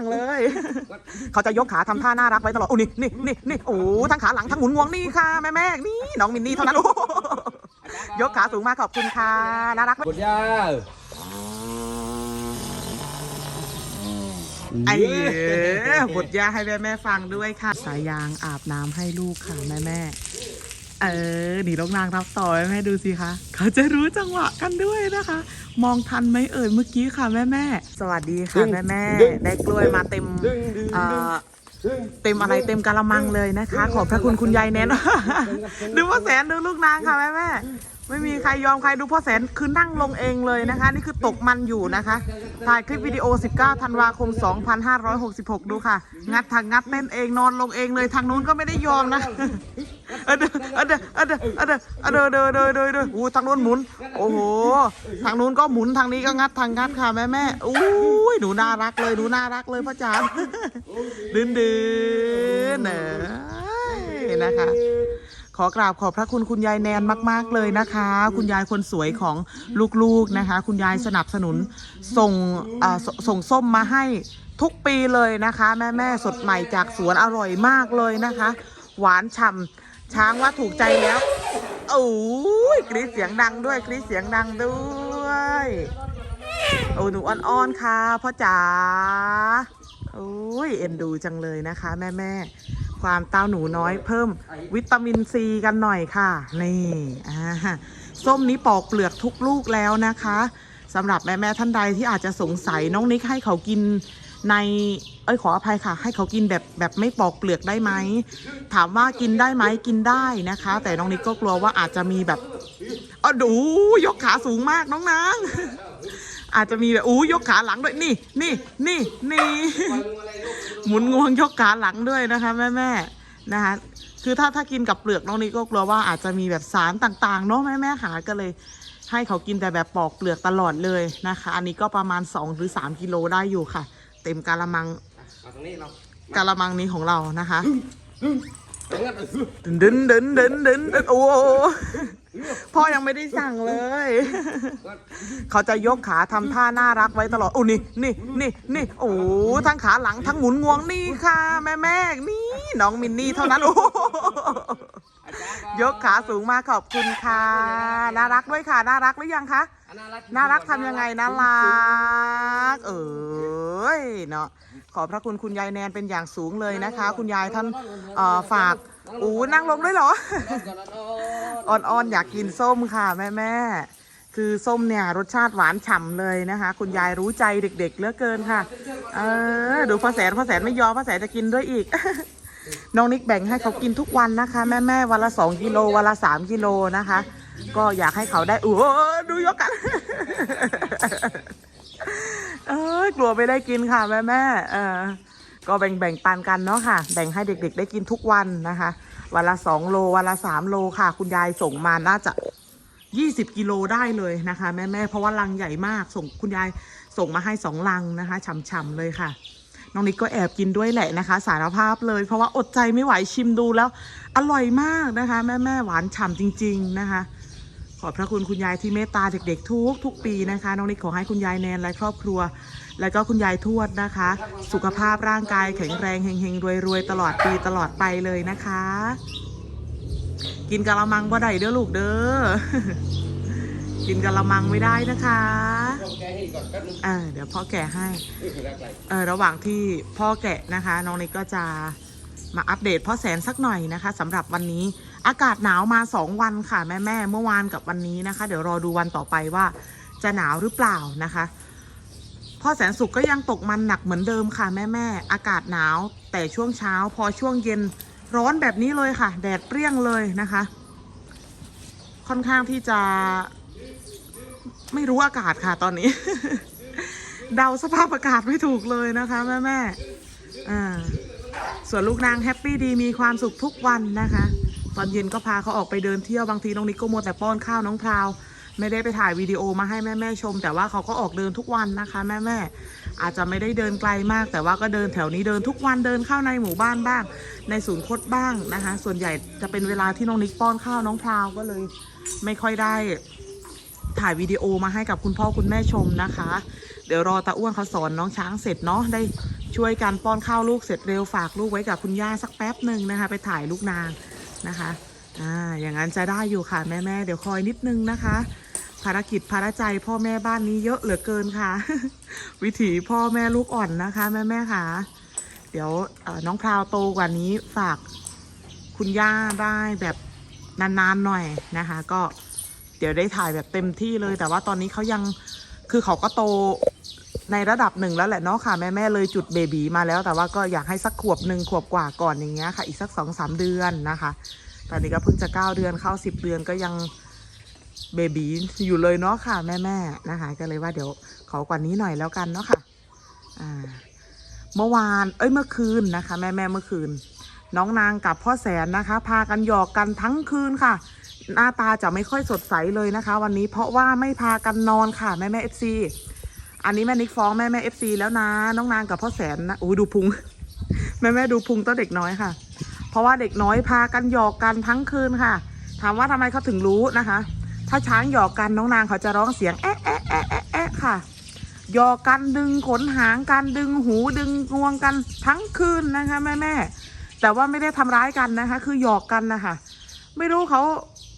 สั่งเลย เขาจะยกขาทำท่าน่ารักไว้ตลอด โอ้นี่นี่นี่นี่โอ้ทั้งขาหลังทั้งหมุนงวงนี่ค่ะแม่แม่นี่น้องมินนี่เท่านั้นโอ้ยกขาสูงมากขอบคุณค่ะน่ารักไหมกดยาไอ้บทยาให้แม่แม่ฟังด้วยค่ะ สายยางอาบน้ำให้ลูกค่ะแม่แม่ เออหนีลงนางรับต่อแม่แม่ดูสิคะเขาจะรู้จังหวะกันด้วยนะคะ มองทันไหมเอ่ยเมื่อกี้ค่ะแม่แม่สวัสดีค่ะแม่แม่ได้กล้วยมาเต็มดึงดึงเอ่ดึงอเต็มอะไรเต็มกะละมังเลยนะคะ ขอบพระคุณคุณยายแนนดูพ่อแสนดูลูกนางค่ะแม่แม่ไม่มีใครยอมใครดูพ่อแสนคือนั่งลงเองเลยนะคะ นี่คือตกมันอยู่นะคะถ่ายคลิปวิดีโอ 19 ธันวาคม 2566 ดูค่ะ งัดทางงัดเต้นเองนอนลงเองเลยทางนู้นก็ไม่ได้ยอมนะเอเดอเออเดอเออเดอเออเดอเออเดอเดอเดอเดอเดออู้ทางนู้นหมุน โอ้โห ทางนู้นก็หมุนทางนี้ก็งัดทางงัดค่ะแม่แม่อู้ยหนูน่ารักเลยหนูน่ารักเลยพ่อจ๋าดืนดืนเนอนะคะขอกราบขอบพระคุณคุณยายแนนมาก ๆ เลยนะคะ คุณยายคนสวยของลูกๆนะคะ คุณยายสนับสนุนส่งส่งส้มมาให้ทุกปีเลยนะคะ แม่แม่ๆสดใหม่จากสวนอร่อยมากเลยนะคะ หวานฉ่ำ ช้างว่าถูกใจแล้วโอ้ยกรีดเสียงดังด้วยกรีดเสียงดังด้วยโอ้หนูอ่อนๆค่ะพ่อจ๋าโอ้ยเอ็นดูจังเลยนะคะ แม่แม่ความเต้าหนูน้อยเพิ่มวิตามินซีกันหน่อยค่ะ นี่อ่าส้มนี้ปอกเปลือกทุกลูกแล้วนะคะสำหรับแม่แม่ท่านใดที่อาจจะสงสัยน้องนิกให้เขากิน ในเอ้ยขออภัยค่ะ ให้เขากินแบบแบบไม่ปอกเปลือกได้ไหมถามว่ากินได้ไหมกินได้นะคะ แต่น้องนิกก็กลัวว่าอาจจะมีแบบอ๋อดูยกขาสูงมากน้องนางอาจจะมีแบบอู้ยกขาหลังด้วยนี่นี่นี่นี่หมุนงวงยกขาหลังด้วยนะคะแม่แม่นะคะคือถ้าถ้ากินกับเปลือกน้องนิกก็กลัวว่าอาจจะมีแบบสารต่างๆเนาะแม่แม่หาก็เลย ให้เขากินแต่แบบปอกเปลือกตลอดเลยนะคะ อันนี้ก็ประมาณ 2 หรือ 3 กิโลได้อยู่ค่ะ เต็มกาละมังมาตรงนี้เรากาละมังนี้ของเรานะคะดึงดึงดึนดึนดึนดึนดึนโอ้พ่อยังไม่ได้สั่งเลย เขาจะยกขาทำท่าน่ารักไว้ตลอด โอ้นี่นี่นี่นี่โอ้ทั้งขาหลังทั้งหมุนงวงนี่ค่ะ แม่แม่นี่น้องมินนี่เท่านั้นโอ้ ยกขาสูงมากขอบคุณค่ะ น่ารักด้วยค่ะ น่ารักหรือยังคะ น่ารักทำยังไงน่ารัก เอ้ยเนาะ ขอบพระคุณคุณยายแนนเป็นอย่างสูงเลยนะคะ คุณยายท่านเอ่อฝากอู้นั่งลงด้วยเหรอ อ่อนๆอยากกินส้มค่ะแม่แม่ๆคือส้มเนี่ยรสชาติหวานฉ่ำเลยนะคะ คุณยายรู้ใจเด็กๆเหลือเกินค่ะ เออดูพ่อแสนพ่อแสนไม่ยอมพ่อแสนจะกินด้วยอีก น้องนิกแบ่งให้เขากินทุกวันนะคะ แม่แม่วันละสองกิโลวันละสามกิโลนะคะ ก็อยากให้เขาได้อู้ดูยกกันเอ้ยกลัวไม่ได้กินค่ะแม่แม่เออก็แบ่งแบ่งปันกันเนาะค่ะ แบ่งให้เด็ก ๆ ได้กินทุกวันนะคะ วันละสองโลวันละสามโลค่ะ คุณยายส่งมาน่าจะยี่สิบกิโลได้เลยนะคะ แม่แม่เพราะว่าลังใหญ่มากส่งคุณยายส่งมาให้สองลังนะคะฉ่ำๆเลยค่ะ น้องนิกก็แอบกินด้วยแหละนะคะ สารภาพเลย เพราะว่าอดใจไม่ไหวชิมดูแล้ว อร่อยมากนะคะ แม่แม่หวานฉ่ำจริง ๆนะคะ ขอบพระคุณคุณยายที่เมตตาเด็กๆทุกทุกปีนะคะ น้องนิกขอให้คุณยายแนนและครอบครัว แล้วก็คุณยายทวดนะคะ สุขภาพร่างกายแข็งแรงเฮงๆรวยๆตลอดปีตลอดไปเลยนะคะ กินกะละมังบ่ได้เด้อลูกเด้อ กินกะละมังไม่ได้นะคะแกให้ก่อนแป๊บนึงเออเดี๋ยวพ่อแกะให้เอ้ยรักไรเออระหว่างที่พ่อแกะนะคะ น้องนิกก็จะมาอัปเดตพ่อแสนสักหน่อยนะคะสำหรับวันนี้อากาศหนาวมา2วันค่ะแม่แม่ๆเมื่อวานกับวันนี้นะคะ เดี๋ยวรอดูวันต่อไปว่าจะหนาวหรือเปล่านะคะพ่อแสนสุขก็ยังตกมันหนักเหมือนเดิมค่ะแม่แม่ๆอากาศหนาว แต่ช่วงเช้าพอช่วงเย็นร้อนแบบนี้เลยค่ะ แดดเปรี้ยงเลยนะคะ ค่อนข้างที่จะ ไม่รู้อากาศค่ะตอนนี้ เดาสภาพอากาศไม่ถูกเลยนะคะ แม่แม่อ่าส่วนลูกนางแฮปปี้ดีมีความสุขทุกวันนะคะ ตอนเย็นก็พาเขาออกไปเดินเที่ยวบางทีน้องนิกก็มัวแต่ป้อนข้าวน้องพราวไม่ได้ไปถ่ายวิดีโอมาให้แม่แม่ชม แต่ว่าเขาก็ออกเดินทุกวันนะคะแม่แม่อาจจะไม่ได้เดินไกลมาก แต่ว่าก็เดินแถวนี้เดินทุกวันเดินเข้าในหมู่บ้านบ้าง ในศูนย์คดบ้างนะคะ ส่วนใหญ่จะเป็นเวลาที่น้องนิกป้อนข้าวน้องพราวก็เลย ไม่ค่อยได้ ถ่ายวิดีโอมาให้กับคุณพ่อคุณแม่ชมนะคะ เดี๋ยวรอตาอ้วนเขาสอนน้องช้างเสร็จเนาะได้ช่วยกันป้อนข้าวลูกเสร็จเร็วฝากลูกไว้กับคุณย่าสักแป๊บหนึ่งนะคะ ไปถ่ายลูกนางนะคะอ่าอย่างนั้นจะได้อยู่ค่ะแม่แม่ๆเดี๋ยวคอยนิดนึงนะคะ ภารกิจภารใจพ่อแม่บ้านนี้เยอะเหลือเกินค่ะ วิถีพ่อแม่ลูกอ่อนนะคะแม่แม่ๆค่ะ เดี๋ยวน้องพราวโตกว่านี้ฝากคุณย่าได้แบบนานๆหน่อยนะคะ ก็ เดี๋ยวได้ถ่ายแบบเต็มที่เลย แต่ว่าตอนนี้เขายังคือเขาก็โตในระดับหนึ่งแล้วแหละเนาะค่ะแม่แม่เลยจุดเบบีมาแล้ว แต่ว่าก็อยากให้สักขวบหนึ่งขวบกว่าก่อนอย่างเงี้ยค่ะ อีกสักสองสามเดือนนะคะ ตอนนี้ก็เพิ่งจะเก้าเดือนเข้าสิบเดือนก็ยังเบบีอยู่เลยเนาะค่ะแม่แม่นะคะ ก็เลยว่าเดี๋ยวขอกว่านี้หน่อยแล้วกันเนาะค่ะอ่าเมื่อวานเอ้ยเมื่อคืนนะคะ แม่แม่เมื่อคืน น้องนางกับพ่อแสนนะคะ พากันหยอกกันทั้งคืนค่ะ หน้าตาจะไม่ค่อยสดใสเลยนะคะ วันนี้เพราะว่าไม่พากันนอนค่ะแม่แม่เอฟซีอันนี้แม่นิกฟ้องแม่แม่เอฟซีแล้วนะ น้องนางกับพ่อแสนนะอู้ดูพุง แม่แม่ดูพุงตัวเด็กน้อยค่ะ เพราะว่าเด็กน้อยพากันหยอกกันทั้งคืนค่ะ ถามว่าทำไมเขาถึงรู้นะคะ ถ้าช้างหยอกกันน้องนางเขาจะร้องเสียงแอะแอะแอะแอะแอะค่ะหยอกกันดึงขนหางกันดึงหูดึงงวงกันทั้งคืนนะคะ แม่แม่แต่ว่าไม่ได้ทำร้ายกันนะคะ คือหยอกกันนะคะไม่รู้เขา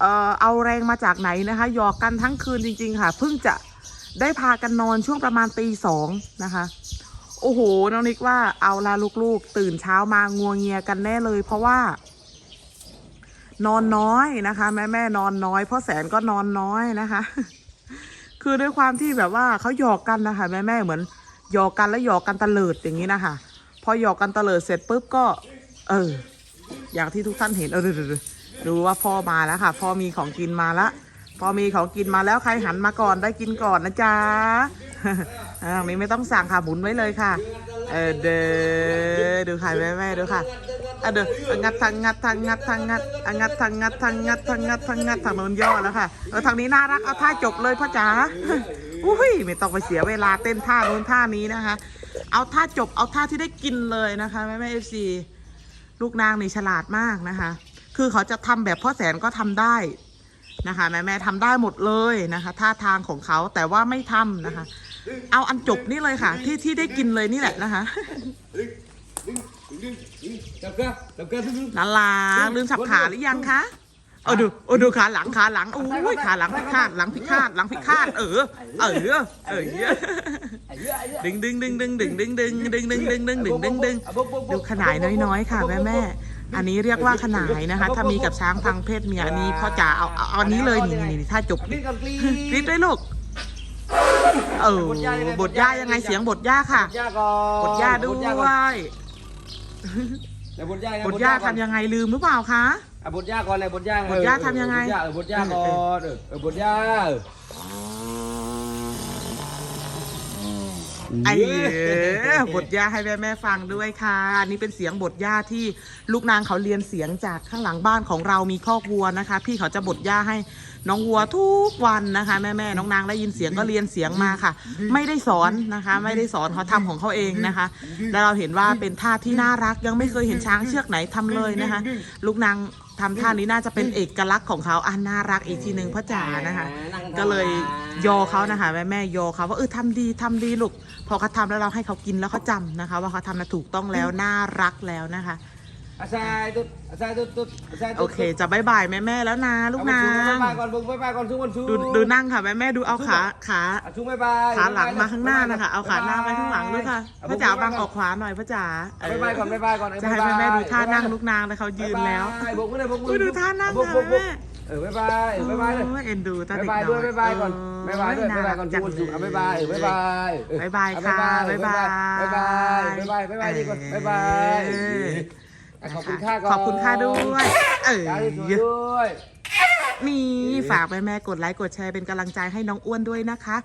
เอ่อเอาแรงมาจากไหนนะคะ หยอกกันทั้งคืนจริง ๆ ค่ะ เพิ่งจะได้พากันนอนช่วงประมาณตีสองนะคะ โอ้โห น้องนิกว่าเอาละลูกๆ ตื่นเช้ามางัวเงียกันแน่เลย เพราะว่า นอนน้อยนะคะ แม่แม่นอนน้อยพ่อแสนก็นอนน้อยนะคะ คือด้วยความที่แบบว่าเขาหยอกกันนะคะ แม่แม่เหมือนหยอกกันแล้วหยอกกันตะเลิดอย่างนี้นะคะ พอหยอกกันตะเลิดเสร็จปุ๊บก็ เออ อย่างที่ทุกท่านเห็นเออดูดูดู ดูว่าพ่อมาแล้วค่ะ พ่อมีของกินมาแล้วพอมีของกินมาแล้วใครหันมาก่อนได้กินก่อนนะจ๊ะอ่าตรงนี้ไม่ต้องสั่งค่ะหมุนไว้เลยค่ะ เออเด้อดูค่ะแม่แม่ดูค่ะอะเด้องัดทางงัดทางงัดทางงัดอะงัดทางงัดทางงัดทางงัดทางงัดทางโน้นย่อแล้วค่ะเออทางนี้น่ารักเอาท่าจบเลยพ่อจ๋าอุ้ยไม่ต้องไปเสียเวลาเต้นท่าโน้นท่านี้นะคะ เอาท่าจบเอาท่าที่ได้กินเลยนะคะแม่แม่เอฟซีลูกนางนี่ฉลาดมากนะคะ คือเขาจะทำแบบพ่อแสนก็ทำได้นะคะ แม่แม่ทำได้หมดเลยนะคะท่าทางของเขาแต่ว่าไม่ทำนะคะ เอาอันจบนี่เลยค่ะ ที่ที่ได้กินเลยนี่แหละนะคะนาลาลืมสับขาหรือยังคะเออดูเออดูขาหลังขาหลังโอ้ยขาหลังพิฆาตหลังพิฆาตหลังพิฆาตเออเออเออดึงดึงดึงดึงดึงดึงดึงดึงดึงดึงดึงดึงดึงดึงดูขนายน้อยๆค่ะแม่แม่ อันนี้เรียกว่าขนายนะคะ ถ้ามีกับช้างพังเพศเมียอันนี้พ่อจ๋าเอาเอาเอาอันนี้เลยนี่นี่นี่ถ้าจบกรีดก่อนกรีดกรี๊ดด้วยลูกเออบทย่ายังไงเสียงบทย่าค่ะย่าก่อนบทย่าด้วยเดี๋ยวบทย่าบทย่าทำยังไงลืมหรือเปล่าคะอะบทย่าก่อนเลยบทย่าบทย่าทำยังไงบทย่าเออบทย่าก่อนเออเออบทย่า ไอ้บทย่าให้แม่แม่ฟังด้วยค่ะ อันนี้เป็นเสียงบทย่าที่ลูกนางเขาเรียนเสียงจากข้างหลังบ้านของเรามีคอกวัวนะคะ พี่เขาจะบทย่าให้น้องวัวทุกวันนะคะ แม่แม่น้องนางได้ยินเสียงก็เรียนเสียงมาค่ะ ไม่ได้สอนนะคะ ไม่ได้สอนเขาทำของเขาเองนะคะ แล้วเราเห็นว่าเป็นท่าที่น่ารักยังไม่เคยเห็นช้างเชือกไหนทำเลยนะคะ ลูกนาง ทำท่านี้น่าจะเป็นเอกลักษณ์ของเขาอะน่ารักอีกทีหนึ่งพ่อจ๋านะคะ ก็เลยยอเขานะคะแม่แม่ยอเขาว่าเออทำดีทำดีลูกพอเขาทำแล้วเราให้เขากินแล้วเขาจำนะคะ ว่าเขาทำนะถูกต้องแล้วน่ารักแล้วนะคะ อาซายตุ๊ดอาซายตุ๊ดตุ๊ดอาซายโอตุ๊ดเค จะบายบายแม่แม่แล้วนะลูกนางบายบายก่อนบุ้งบายบายก่อนชุ่มวันชุ่มดูดูนั่งค่ะแม่แม่ดูเอาขาขาอะชุ่มบายบายขาหลังมาข้างหน้านะคะเอาขาหน้าไปข้างหลังด้วยค่ะพ่อจ๋าบังออกขวาหน่อยพ่อจ๋าเออบายบายก่อนบายบายก่อนจะให้แม่แม่ดูท่านั่งลูกนางเลยเขายืนแล้วบายบายบุ้งไม่ได้บุ้งอุ้ยดูท่านั่งบุ้งค่ะบุ้งแม่เออบายบายเออบายบายเลย โอ้ยเอ็นดูตาบายเด็กบายน้ด้วอยยบายบายก่อนบายบายด้วยบายบายก่อนจัชุ่มวันชุ่มอะบายบายบายบายบายบายค่ะบายบายบายบายบายบายบายบายดีก่อนบายบาย ขอบคุณค่าก่อนขอบคุณค่าด้วย เออค่าที่สวยด้วยนี่ฝากแม่แม่ๆกดไลค์กดแชร์เป็นกำลังใจให้น้องอ้วนด้วยนะคะ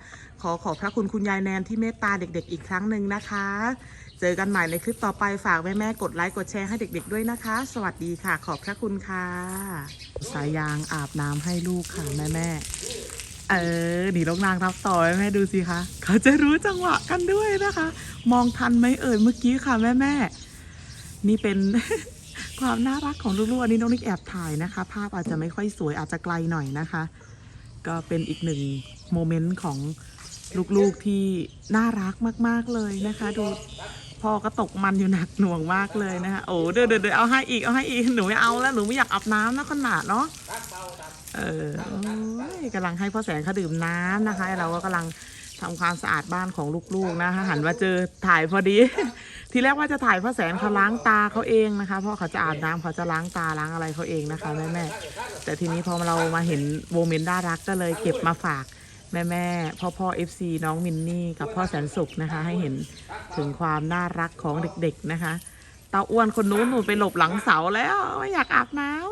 ขอขอบพระคุณคุณยายแนนที่เมตตาเด็ก ๆ อีกครั้งหนึ่งนะคะ เจอกันใหม่ในคลิปต่อไปฝากแม่แม่ๆกดไลค์กดแชร์ให้เด็ก ๆ ด้วยนะคะ สวัสดีค่ะ ขอบพระคุณค่ะ สายยางอาบน้ำให้ลูกค่ะแม่แม่ๆเออดีลูกนางรับต่อแม่แม่ๆดูสิคะเขาจะรู้จังหวะกันด้วยนะคะ มองทันไหมเอ่ยเมื่อกี้ค่ะแม่แม่ๆ นี่เป็น ความน่ารักของลูกๆอันนี้น้องนิกแอบถ่ายนะคะ ภาพอาจจะไม่ค่อยสวยอาจจะไกลหน่อยนะคะ ก็เป็นอีกหนึ่งโมเมนต์ของลูกๆที่น่ารักมาก ๆเลยนะคะ ดูพ่อก็ตกมันอยู่หนักหน่วงมากเลยนะคะโอ้เดี๋ยวเดี๋ยวเอาให้อีกเอาให้อีกหนูไม่เอาแล้วหนูไม่อยากอาบน้ำนะขนาดเนาะเออกำลังให้พ่อแสนเขาดื่มน้ำนะคะ เราก็กำลัง ทำความสะอาดบ้านของลูกๆนะคะหันมาเจอถ่ายพอดี ทีแรกว่าจะถ่ายพ่อแสนเขาล้างตาเขาเองนะคะเพราะเขาจะอาบน้ำเขาจะล้างตาล้างอะไรเขาเองนะคะแม่แม่แต่ทีนี้พอเรามาเห็นโมเมนต์น่ารักก็เลยเก็บมาฝากแม่แม่พ่อพ่อเอฟซีน้องมินนี่กับพ่อแสนสุขนะคะ ให้เห็นถึงความน่ารักของเด็กๆนะคะตาอ้วนคนนู้นหนูไปหลบหลังเสาแล้วไม่อยากอาบน้ำ